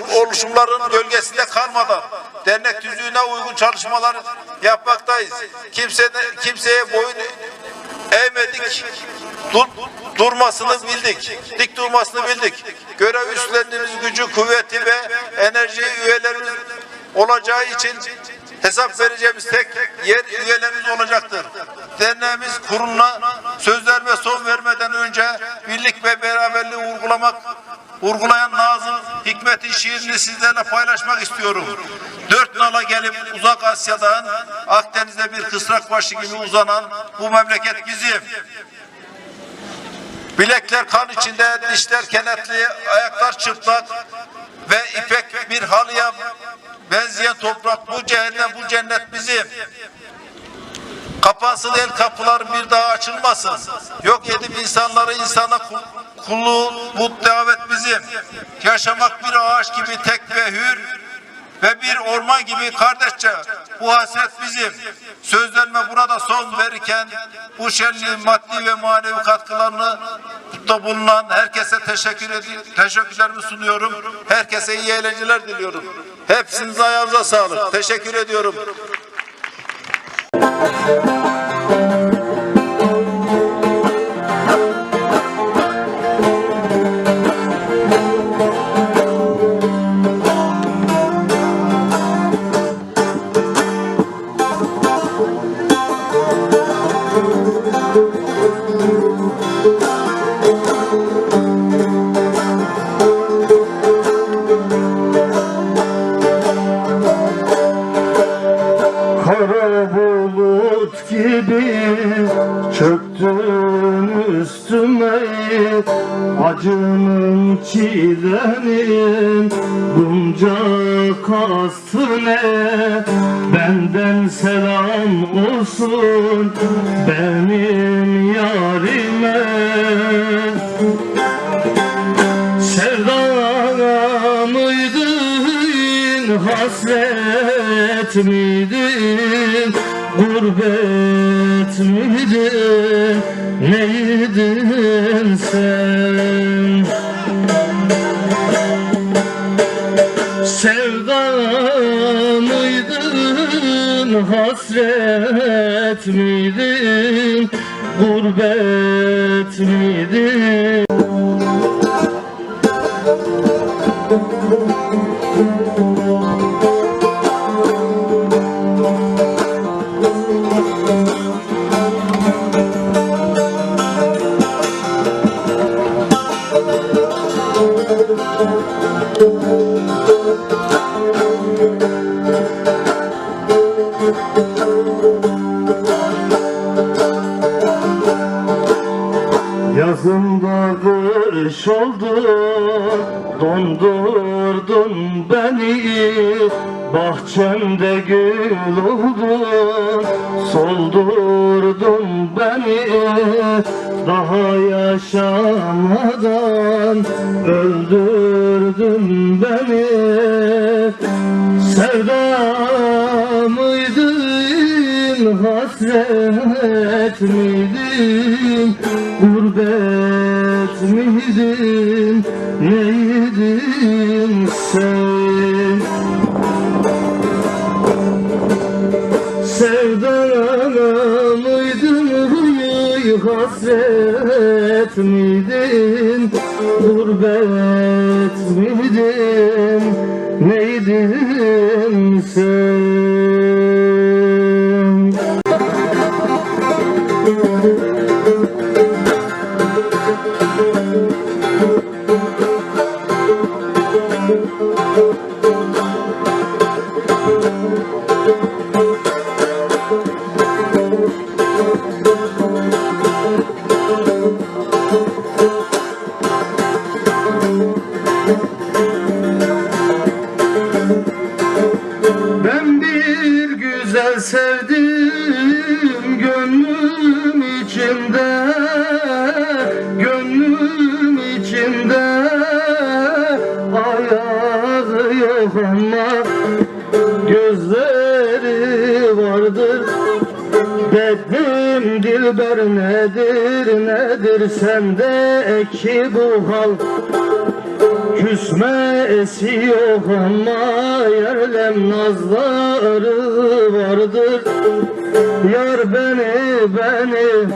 oluş, oluşumların gölgesinde kalmadan dernek tüzüğüne uygun çalışmalar yapmaktayız. Kimse, kimseye boyun eğmedik. Dur, durmasını bildik. Dik durmasını bildik. Görev üstlendiğimiz gücü, kuvveti ve enerji üyelerimiz olacağı için hesap vereceğimiz tek yer üyelerimiz olacaktır. Derneğimiz kuruluna söz verme son vermeden önce birlik ve beraberliği vurgulamak vurgulayan Nazım Hikmet'in şiirini sizlerle paylaşmak istiyorum. Dört nala gelip uzak Asya'dan Akdeniz'de bir kısrak başı gibi uzanan bu memleket bizim. Bilekler kan içinde, dişler kenetli, ayaklar çıplak ve ipek bir halıya benzeyen toprak bu cehennem, bu cennet bizim. Kapansın el kapılar bir daha açılmasın. Yok edip insanları insana kul, kulluğu, bu davet bizim. Yaşamak bir ağaç gibi tek ve hür ve bir orman gibi kardeşçe. Bu hasret bizim. Sözlerime burada son verirken bu şenliğin maddi ve manevi katkılarını da bulunan herkese teşekkür ediyorum. Teşekkürlerimi sunuyorum. Herkese iyi eğlenceler diliyorum. Hepsinize ayağınıza sağlık. Teşekkür ediyorum. Neydin sen? Sevda mıydın, hasret miydin, gurbet miydin? Gül oldun Soldurdun beni. Daha yaşamadan Öldürdün beni. Sevda mıydın hasret miydin gurbet miydin hasret hal Küsmesi yok ama yerlem nazları vardır. Yar beni beni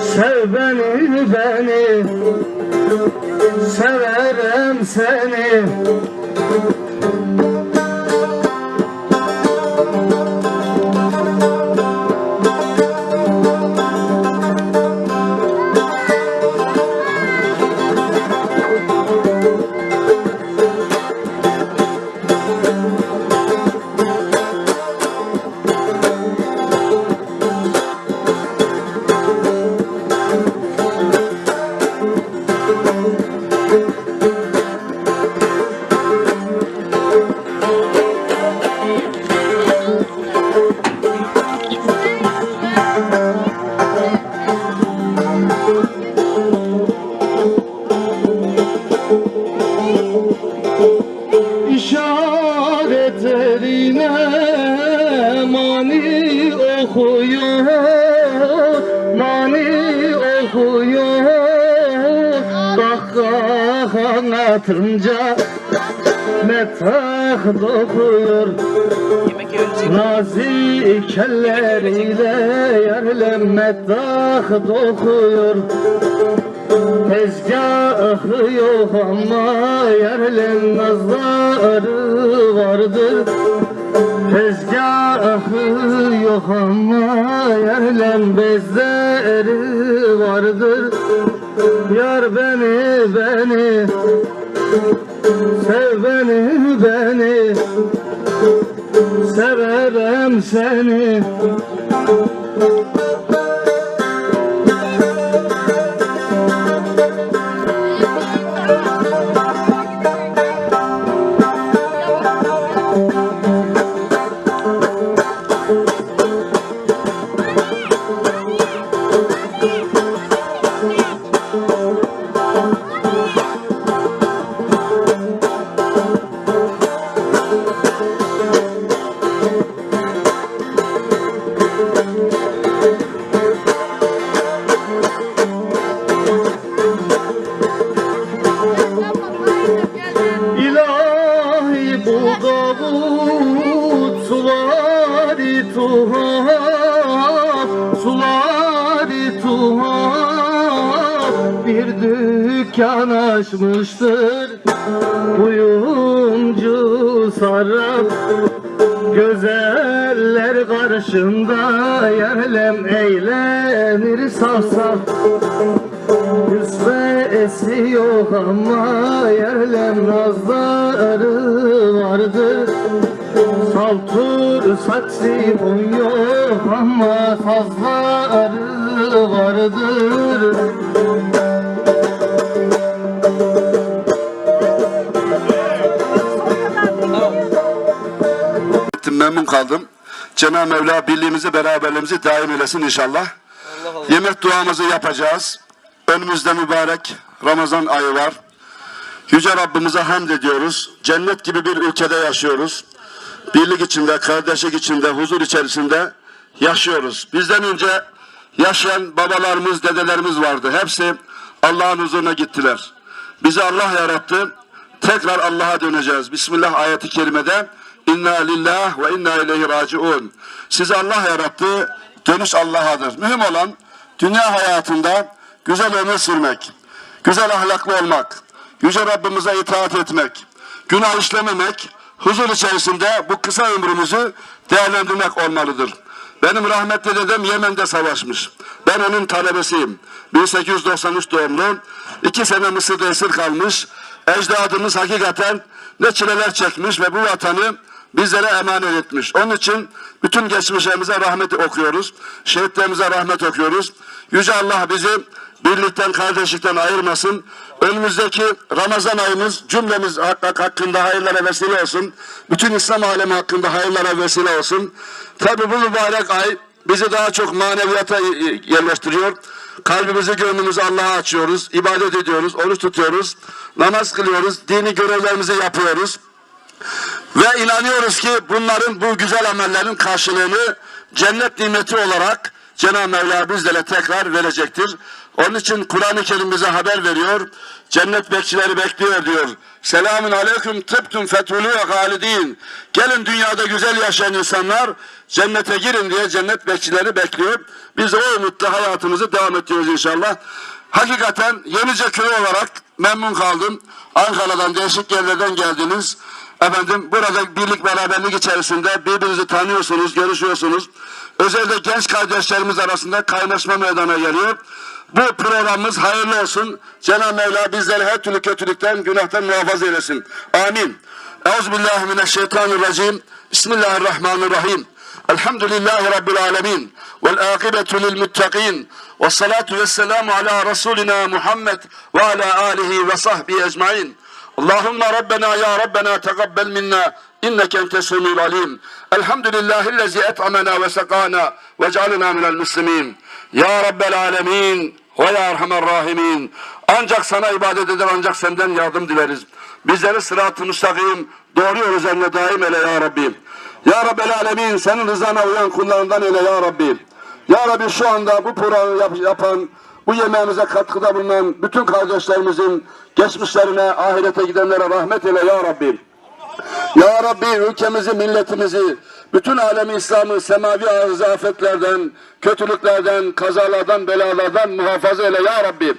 Sev beni beni. Severim seni Kahkahan atınca Metah dokuyor? Nazik elleriyle yerlem metah dokuyor. Tezgahı yok ama yerlen nazları vardır. Tezgahı yok ama yerlen bezleri vardır Yar beni beni. Sev beni beni. Severim seni tuhaf Suları tuhaf. Bir dükkan açmıştır Kuyumcu sarraf. Gözeller karşında yerlem eğlenir saf saf Hüsnesi yok ama yerlem nazları vardır Saltur saksimon yok ama sazları vardır memnun kaldım. Cenab-ı Mevla birliğimizi, beraberliğimizi daim eylesin inşallah. Yemek duamızı yapacağız. Önümüzde mübarek Ramazan ayı var. Yüce Rabbimize hamd ediyoruz. Cennet gibi bir ülkede yaşıyoruz. Birlik içinde, kardeşlik içinde, huzur içerisinde yaşıyoruz. Bizden önce yaşayan babalarımız, dedelerimiz vardı. Hepsi Allah'ın huzuruna gittiler. Bizi Allah yarattı. Tekrar Allah'a döneceğiz. Bismillah ayeti kerimede İnna lillah ve inna ileyhi raciun. Sizi Allah yarattı. Dönüş Allah'adır. Mühim olan dünya hayatında güzel ömür sürmek, güzel ahlaklı olmak, Yüce Rabbimize itaat etmek, günah işlememek, huzur içerisinde bu kısa ömrümüzü değerlendirmek olmalıdır. Benim rahmetli dedem Yemen'de savaşmış. Ben onun talebesiyim. 1893 doğumlu. iki sene Mısır'da esir kalmış. Ecdadımız hakikaten ne çileler çekmiş ve bu vatanı bizlere emanet etmiş. Onun için bütün geçmişlerimize rahmet okuyoruz. Şehitlerimize rahmet okuyoruz. Yüce Allah bizi birlikten, kardeşlikten ayırmasın. Önümüzdeki Ramazan ayımız cümlemiz hak- hakkında hayırlara vesile olsun. Bütün İslam alemi hakkında hayırlara vesile olsun. Tabi bu mübarek ay bizi daha çok maneviyata yerleştiriyor. Kalbimizi, gönlümüzü Allah'a açıyoruz. ibadet ediyoruz, oruç tutuyoruz, namaz kılıyoruz, dini görevlerimizi yapıyoruz. Ve inanıyoruz ki bunların bu güzel amellerin karşılığını cennet nimeti olarak Cenab-ı Mevla bizlere tekrar verecektir. Onun için Kur'an-ı Kerim bize haber veriyor. Cennet bekçileri bekliyor diyor. Selamun aleyküm tıptüm fethulü ve halidin. Gelin dünyada güzel yaşayan insanlar cennete girin diye cennet bekçileri bekliyor. Biz de o umutla hayatımızı devam ediyoruz inşallah. Hakikaten Yenice köyü olarak memnun kaldım. Ankara'dan değişik yerlerden geldiniz. Efendim burada birlik beraberlik içerisinde birbirinizi tanıyorsunuz, görüşüyorsunuz. Özellikle genç kardeşlerimiz arasında kaynaşma meydana geliyor. Bu programımız hayırlı olsun. Cenab-ı Mevla bizleri her türlü kötülükten, günahtan muhafaza eylesin. Amin. Euzubillahimineşşeytanirracim. Bismillahirrahmanirrahim. Elhamdülillahi Rabbil alemin. Vel akibetu lil muttaqin. Ve salatu ve selamu ala Resulina Muhammed ve ala alihi ve sahbihi ecmain. Allahümme Rabbena ya Rabbena tegabbel minna inneke entes semî'ul alim. Elhamdülillahillezî et'amena ve sekâna ve cealena minel muslimin. Ya Rabbel alemin ve ya Erhamer rahimin. Ancak sana ibadet eder ancak senden yardım dileriz. Bizleri sırat-ı müstakim doğru yol üzerine daim eyle ya Rabbi. Ya Rabbel alemin senin rızana uyan kullarından eyle ya Rabbi. Ya Rabbi şu anda bu programı yap- yapan, bu yemeğimize katkıda bulunan bütün kardeşlerimizin geçmişlerine, ahirete gidenlere rahmet eyle ya Rabbi. Ya Rabbi ülkemizi, milletimizi, bütün alemi İslam'ı semavi arıza afetlerden, kötülüklerden, kazalardan, belalardan muhafaza eyle ya Rabbi.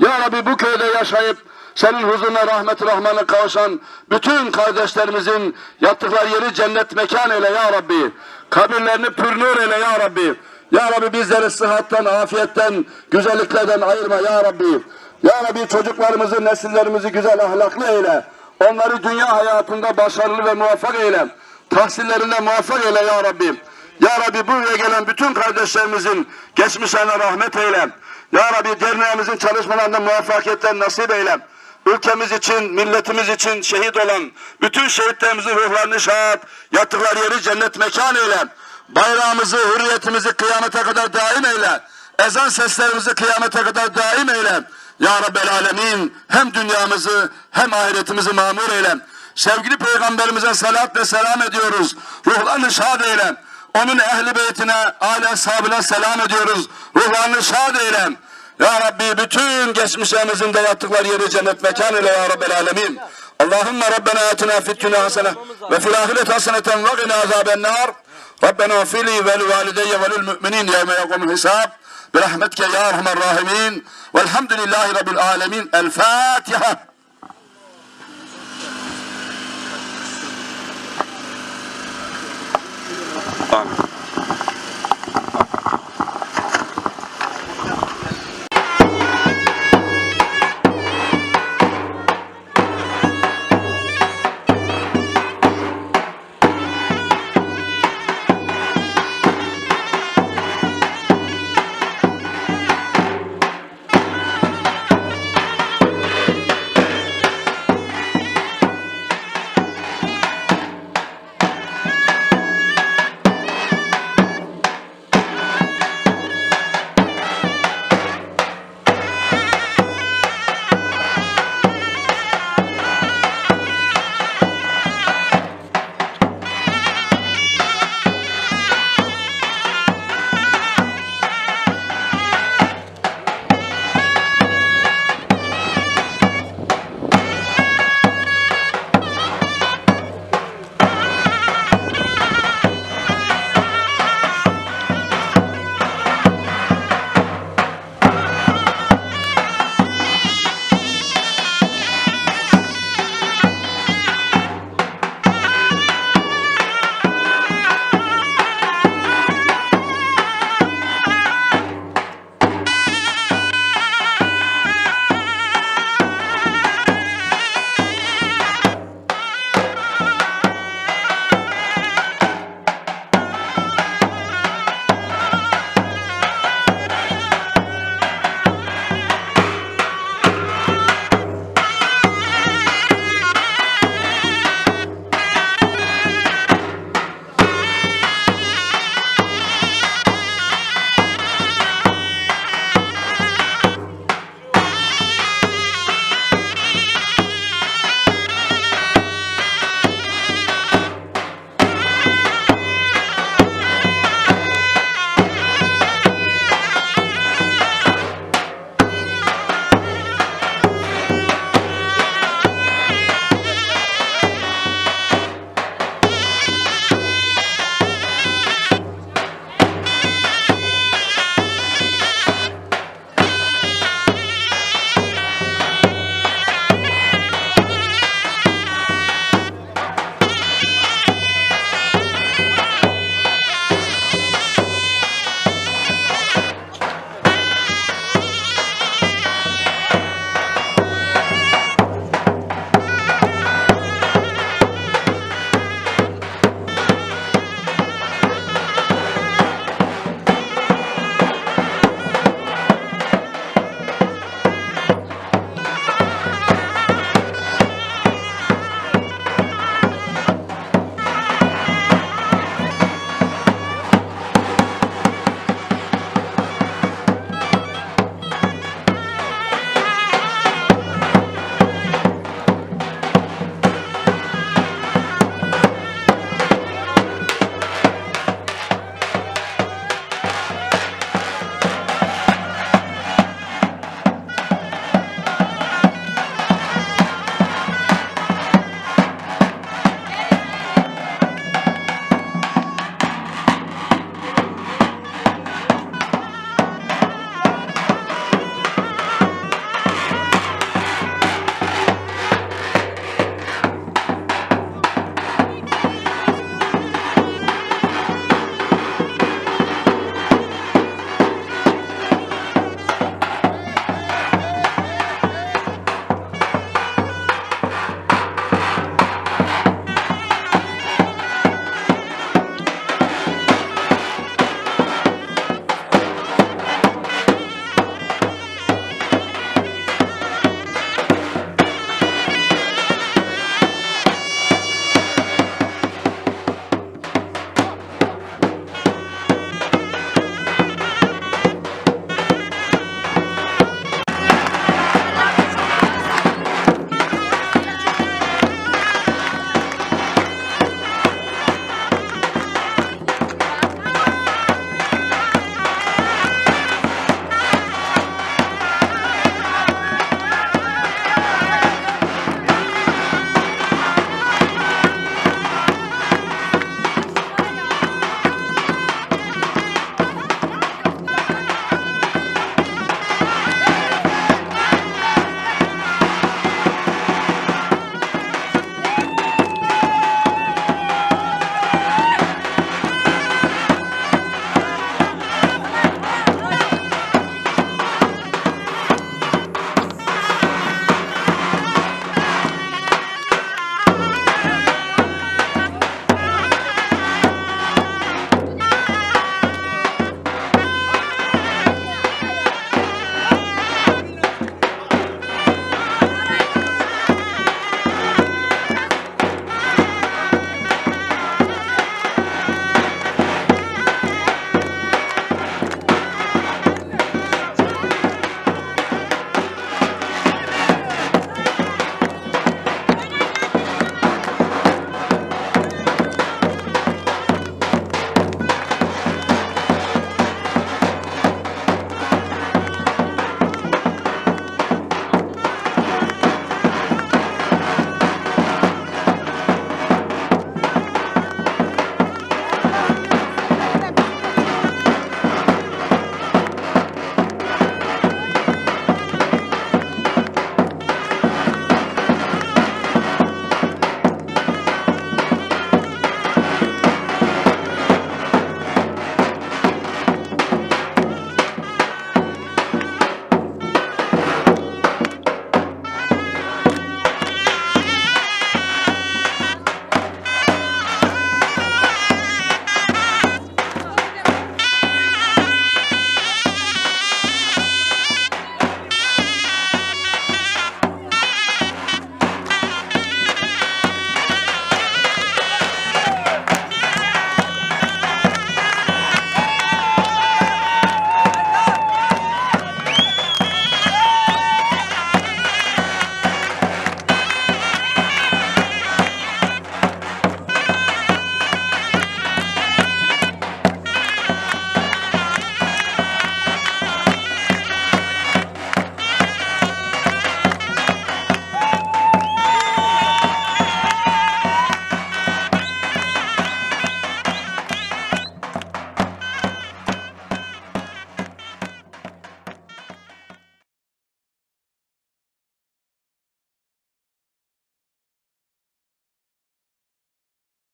Ya Rabbi bu köyde yaşayıp senin huzuruna rahmet rahmana kavuşan bütün kardeşlerimizin yattıkları yeri cennet mekan eyle ya Rabbi. Kabirlerini pür nur eyle ya Rabbi. Ya Rabbi bizleri sıhhatten, afiyetten, güzelliklerden ayırma ya Rabbi. Ya Rabbi çocuklarımızı, nesillerimizi güzel ahlaklı eyle. Onları dünya hayatında başarılı ve muvaffak eyle. Tahsillerinde muvaffak eyle ya Rabbi. Ya Rabbi buraya gelen bütün kardeşlerimizin geçmişlerine rahmet eyle. Ya Rabbi derneğimizin çalışmalarında muvaffakiyetler nasip eyle. Ülkemiz için, milletimiz için şehit olan bütün şehitlerimizin ruhlarını şahat, yattıkları yeri cennet mekan eyle. Bayrağımızı, hürriyetimizi kıyamete kadar daim eyle. Ezan seslerimizi kıyamete kadar daim eyle. Ya Rabbel Alemin hem dünyamızı hem ahiretimizi mamur eyle. Sevgili Peygamberimize salat ve selam ediyoruz. Ruhlarını şad eyle. Onun ehli beytine, aile sahabına selam ediyoruz. Ruhlarını şad eyle. Ya Rabbi bütün geçmişlerimizin de yattıkları yeri cennet mekan eyle ya Rabbel Alemin. Allahümme Rabbena atina fid dünya hasene ve fil ahireti haseneten ve gina azaben nar. Rabbena fili ve li valideyye ve lil müminin yevme yakumul hisab. برحمتك يا أرحم الراحمين. والحمد لله رب العالمين. الفاتحة. آمين.